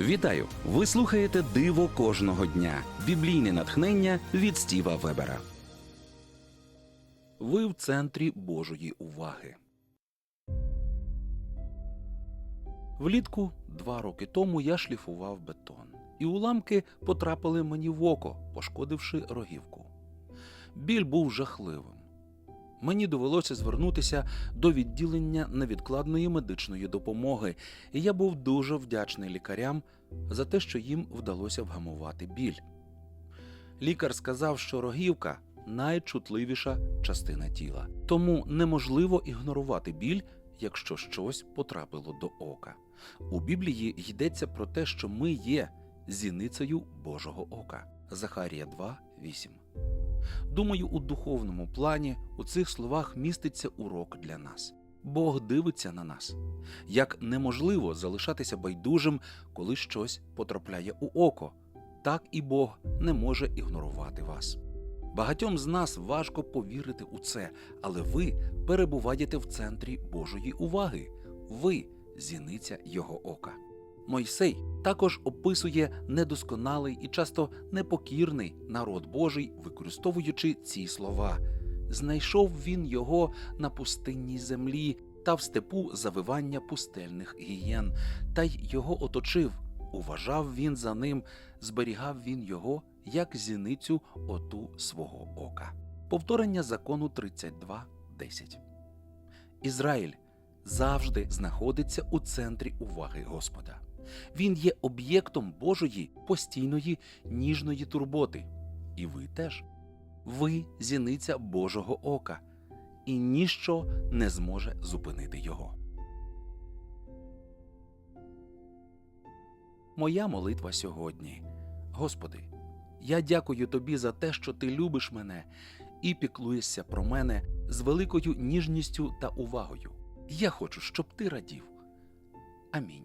Вітаю! Ви слухаєте Диво кожного дня. Біблійне натхнення від Стіва Вебера. Ви в центрі Божої уваги. Влітку два роки тому я шліфував бетон, і уламки потрапили мені в око, пошкодивши рогівку. Біль був жахливим. Мені довелося звернутися до відділення невідкладної медичної допомоги, і я був дуже вдячний лікарям за те, що їм вдалося вгамувати біль. Лікар сказав, що рогівка найчутливіша частина тіла, тому неможливо ігнорувати біль, якщо щось потрапило до ока. У Біблії йдеться про те, що ми є зіницею Божого ока. Захарія 2, 8. Думаю, у духовному плані у цих словах міститься урок для нас. Бог дивиться на нас. Як неможливо залишатися байдужим, коли щось потрапляє у око, так і Бог не може ігнорувати вас. Багатьом з нас важко повірити у це, але ви перебуваєте в центрі Божої уваги. Ви зіниця Його ока. Мойсей також описує недосконалий і часто непокірний народ Божий, використовуючи ці слова. Знайшов він його на пустинній землі та в степу завивання пустельних гієн, та й його оточив. Уважав він за ним, зберігав він його, як зіницю оту свого ока. Повторення закону 32.10 Ізраїль завжди знаходиться у центрі уваги Господа. Він є об'єктом Божої постійної ніжної турботи. І ви теж. Ви зіниця Божого ока, і ніщо не зможе зупинити його. Моя молитва сьогодні. Господи, я дякую Тобі за те, що Ти любиш мене і піклуєшся про мене з великою ніжністю та увагою. Я хочу, щоб ти радів. Амінь.